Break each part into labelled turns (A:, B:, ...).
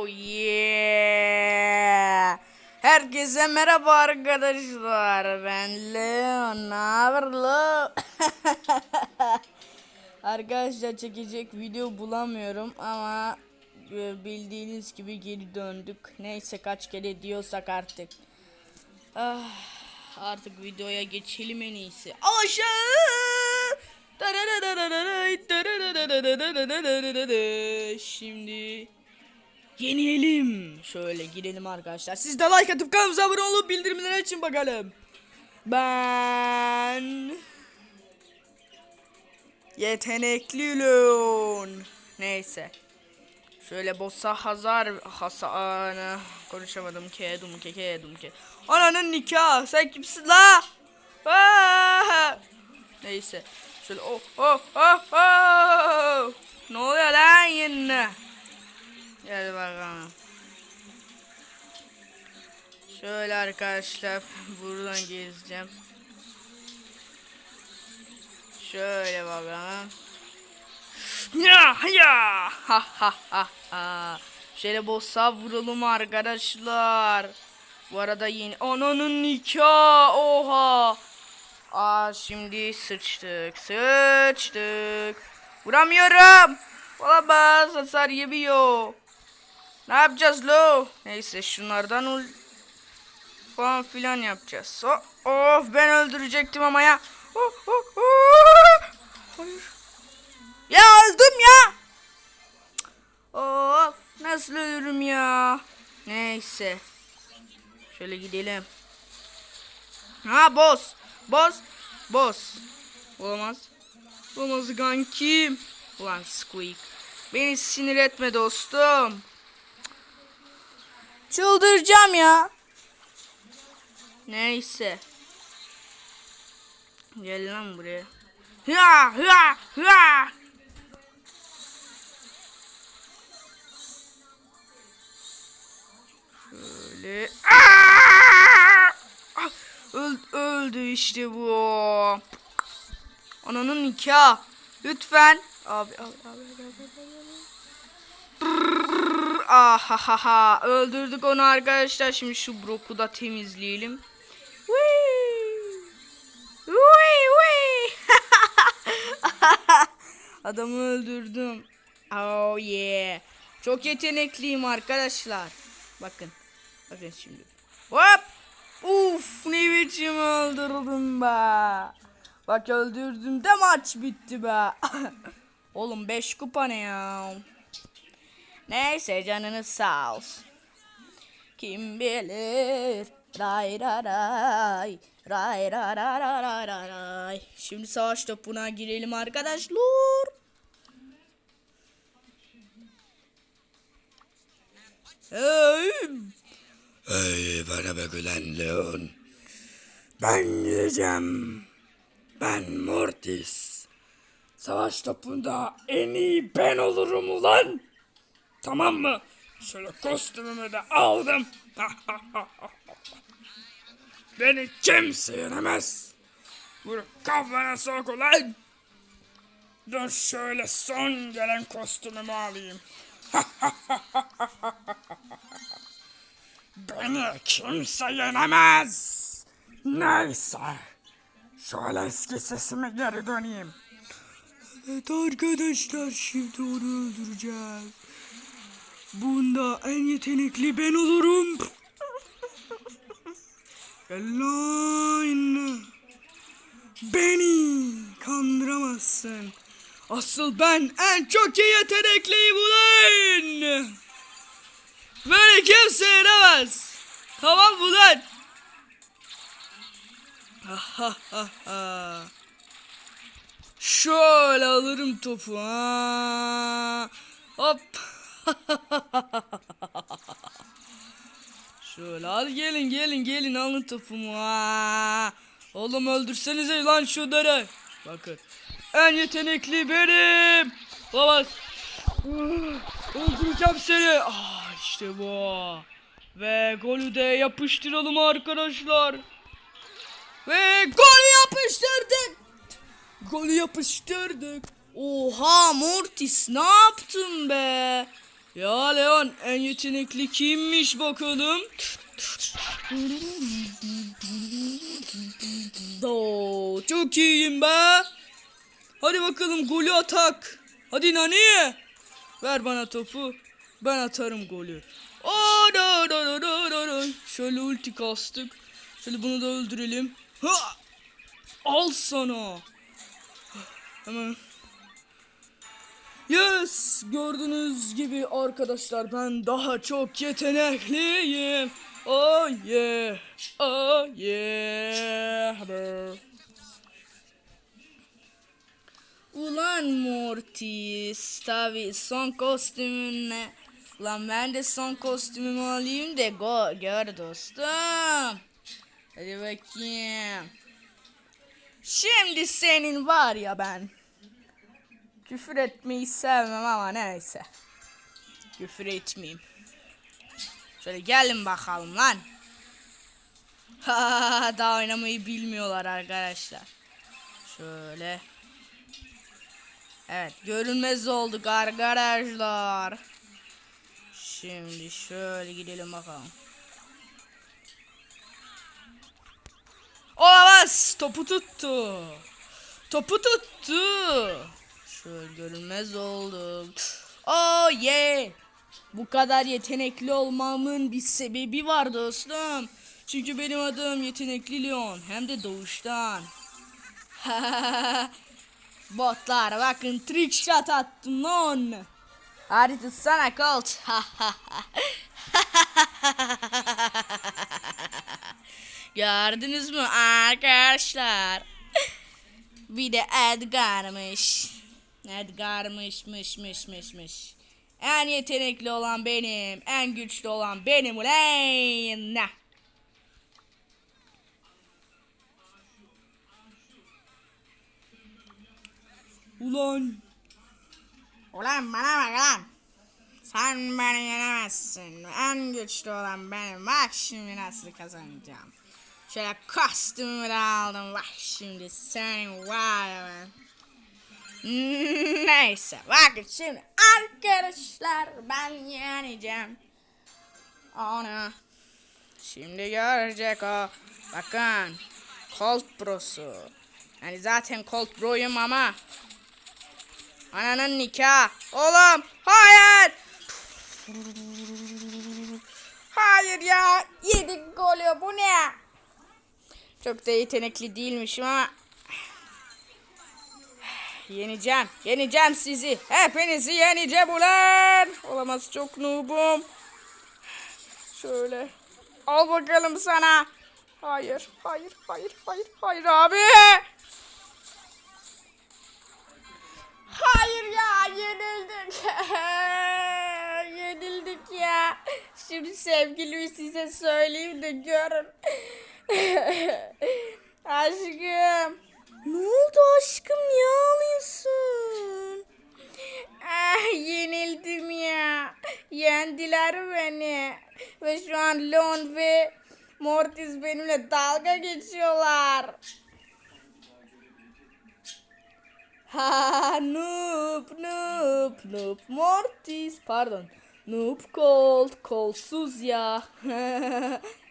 A: Oh yeah. Herkese merhaba arkadaşlar. Ben Leon. Ne arkadaşlar çekecek video bulamıyorum ama e, bildiğiniz gibi geri döndük. Neyse kaç kere diyorsak artık. Ah, artık videoya geçelim en iyisi. Aşağı! Şimdi Yenelim. Şöyle girelim arkadaşlar. Siz de like atıp kanalımıza abone olup bildirimleri açın bakalım. Ben yetenekli Leon. Neyse. Şöyle bossa hazar hasana konuşamadım ke dumke ke dumke. Ananın nikah. Sen kimsin la? Neyse. Şöyle oh oh oh oh. Ne oluyor lan yine? Gel bakalım. Şöyle arkadaşlar buradan gezeceğim. Şöyle bakalım. Ya ya ha ha ha. Şöyle bossa vuralım arkadaşlar. Bu arada yeni ananın nikah oha. Aa şimdi sıçtık sıçtık. Vuramıyorum. Olamaz hasar yemiyor. Ne yapacağız lo? Neyse şunlardan ul falan filan yapacağız. O- of ben öldürecektim ama ya. Oh, oh, oh. Hayır. Ya öldüm ya. Of nasıl ölürüm ya. Neyse. Şöyle gidelim. Ha boss. Boss. Boss. Olamaz. Olamaz kankim. Ulan Squeak. Beni sinir etme dostum. Çıldıracağım ya. Neyse. Gel lan buraya. Hıa hıa hıa. Şöyle. Aa! Ah, Öl- öldü işte bu. Ananın nikah. Lütfen. Abi abi abi. abi, abi, abi. Ah ha ha ha. Öldürdük onu arkadaşlar. Şimdi şu broku da temizleyelim. Adamı öldürdüm. Oh yeah. Çok yetenekliyim arkadaşlar. Bakın. Bakın şimdi. Hop. Uf ne biçim öldürdüm be. Bak öldürdüm de maç bitti be. Oğlum 5 kupa ne ya? Neyse canınız sağ olsun. Kim bilir? Ray ray ray. Ray ray ray ray ray. Şimdi savaş topuna girelim arkadaşlar. Hey.
B: Hey bana bak ulan Leon. Ben gideceğim. Ben Mortis. Savaş topunda en iyi ben olurum ulan. Tamam mı? Şöyle kostümümü de aldım. Beni kimse yenemez. Vur kafana sok ulan. Dur şöyle son gelen kostümümü alayım. Beni kimse yenemez. Neyse. Şöyle eski sesime geri döneyim.
A: Evet arkadaşlar şimdi onu öldüreceğiz. Bunda en yetenekli ben olurum. Lan. Beni kandıramazsın. Asıl ben en çok iyi yetenekliyim ulan. Beni kimse yenemez. Tamam mı lan? Ha ha ha ha. Şöyle alırım topu. Ha. Hop. Şöyle al gelin gelin gelin alın topumu. Ha. Oğlum öldürsenize lan şunları. Bakın. En yetenekli benim. Ah, Öldüreceğim seni. Ah işte bu. Ve golü de yapıştıralım arkadaşlar. Ve golü yapıştırdık. Golü yapıştırdık. Oha Mortis ne yaptın be? Ya Leon en yetenekli kimmiş bakalım? Oo, çok iyiyim be. Hadi bakalım golü atak. Hadi Nani. Ver bana topu. Ben atarım golü. Aa, da, da, da, da, da, da. Şöyle ulti kastık. Şöyle bunu da öldürelim. Ha! Al sana. Hemen. Yes! Gördüğünüz gibi arkadaşlar ben daha çok yetenekliyim. Oh yeah. Oh yeah. Ulan Mortis tabi son kostümünle Lan ben de son kostümümü alayım da go gör dostum Hadi bakayım Şimdi senin var ya ben Küfür etmeyi sevmem ama neyse Küfür etmeyeyim Şöyle gelin bakalım lan Ha daha oynamayı bilmiyorlar arkadaşlar Şöyle Evet görünmez olduk arkadaşlar. Şimdi şöyle gidelim bakalım. Olamaz. Topu tuttu. Topu tuttu. Şöyle görünmez olduk. Oh yeah. Bu kadar yetenekli olmamın bir sebebi var dostum. Çünkü benim adım yetenekli Leon. Hem de doğuştan. Botlar bakın trick shot attım lan. Hadi tutsana Colt. Gördünüz mü arkadaşlar? Bir de Edgar'mış. Edgar'mış mış mış mış mış. En yetenekli olan benim. En güçlü olan benim ulan. Ulan Ulan bana bak lan. Sen beni yenemezsin. En güçlü olan benim. Bak şimdi nasıl kazanacağım. Şöyle kostümümü de aldım. Bak şimdi senin var ya ben. Neyse bakın şimdi arkadaşlar ben yeneceğim. Onu. Şimdi görecek o. Bakın. Colt Pro'su. Yani zaten Colt Pro'yum ama Ananın nikah. Oğlum hayır. Hayır ya. Yedik golü bu ne? Çok da yetenekli değilmişim ama. Yeneceğim. Yeneceğim sizi. Hepinizi yeneceğim ulan. Olamaz çok noobum. Şöyle. Al bakalım sana. Hayır, hayır, hayır, hayır, hayır abi. Hayır ya yenildik. yenildik ya. Şimdi sevgilimi size söyleyeyim de görün. aşkım. Ne oldu aşkım niye ağlıyorsun? Ah, yenildim ya. Yendiler beni. Ve şu an Lon ve Mortis benimle dalga geçiyorlar. Ha noob noob noob Mortis pardon noob cold kolsuz ya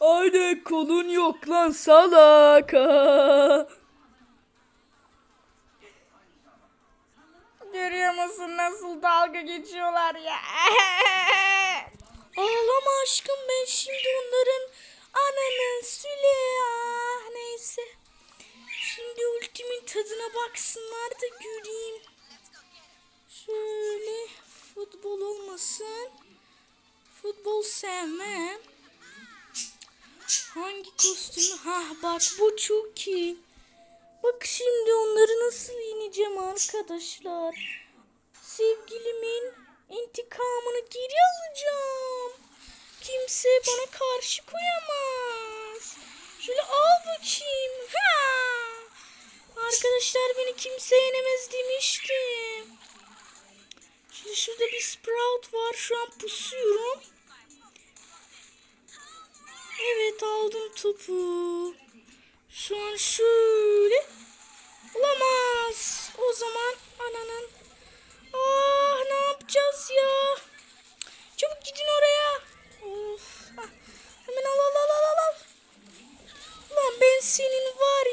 A: Aynen kolun yok lan salak Görüyor musun nasıl dalga geçiyorlar ya Ağlama aşkım ben şimdi onların ananın süle ah neyse Şimdi ultimin tadına baksınlar da göreyim. Şöyle futbol olmasın. Futbol sevmem. Hangi kostümü? Ha bak bu çok iyi. Bak şimdi onları nasıl yeneceğim arkadaşlar. Sevgilimin intikamını geri alacağım. Kimse bana karşı koyamaz. Şöyle al bakayım. Ha! Arkadaşlar beni kimse yenemez demiştim. Şimdi şurada bir sprout var. Şu an pusuyorum. Aldım topu. Şu an şöyle. Olamaz. O zaman ananın Ah ne yapacağız ya? Çabuk gidin oraya. Of. ah, Hemen al al al al al. Lan ben senin var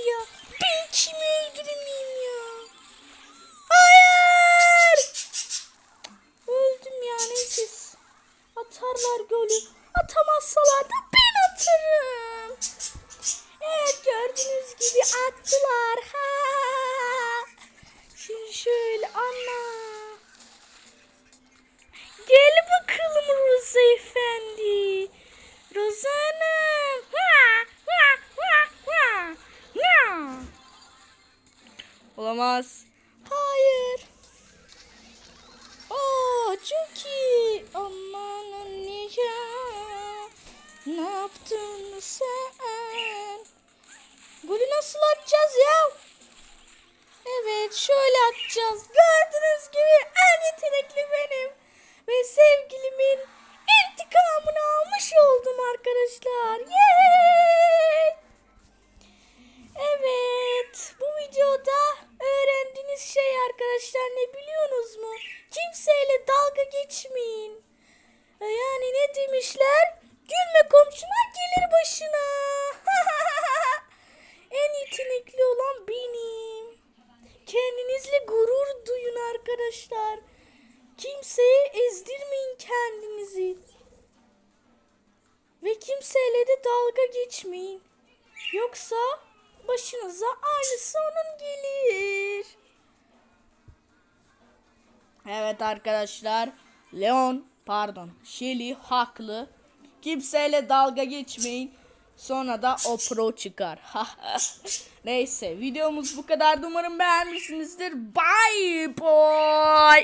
A: nasıl atacağız ya? Evet şöyle atacağız. Gördüğünüz gibi en yetenekli benim. Ve sevgilimin intikamını almış oldum arkadaşlar. Yay! Evet bu videoda öğrendiğiniz şey arkadaşlar ne biliyorsunuz mu? Kimseyle dalga geçmeyin. E, Yani ne demişler? Gülme komşuna gelir başına. en yetenekli olan benim. Kendinizle gurur duyun arkadaşlar. Kimseye ezdirmeyin kendinizi. Ve kimseyle de dalga geçmeyin. Yoksa başınıza aynı sorun gelir. Evet arkadaşlar. Leon pardon Shelly haklı. Kimseyle dalga geçmeyin. Sonra da o pro çıkar. Neyse videomuz bu kadar. Umarım beğenmişsinizdir. Bye boy.